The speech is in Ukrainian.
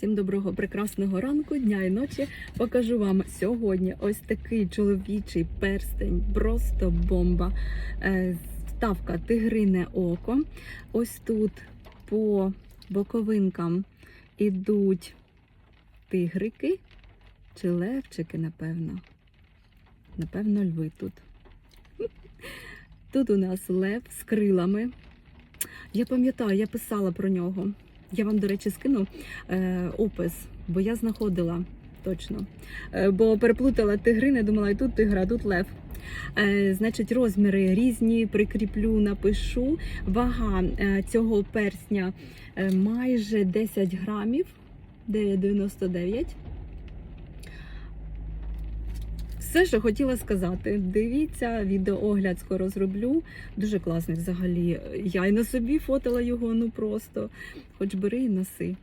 Всім доброго прекрасного ранку, дня і ночі. Покажу вам сьогодні ось такий чоловічий перстень, просто бомба. Е, Вставка тигрине око. Ось тут по боковинкам ідуть тигрики чи левчики, напевно. Напевно, льви тут. Тут у нас лев з крилами. Я пам'ятаю, я писала про нього. Я вам, до речі, скину е, опис, бо я знаходила точно. Е, бо переплутала тигрини, думала, і тут тигра, тут лев. Е, значить, розміри різні, прикріплю, напишу. Вага е, цього персня е, майже 10 грамів, 9,99. Все, що хотіла сказати. Дивіться, відеоогляд скоро зроблю. Дуже класний взагалі. Я й на собі фотила його, ну просто. Хоч бери і носи.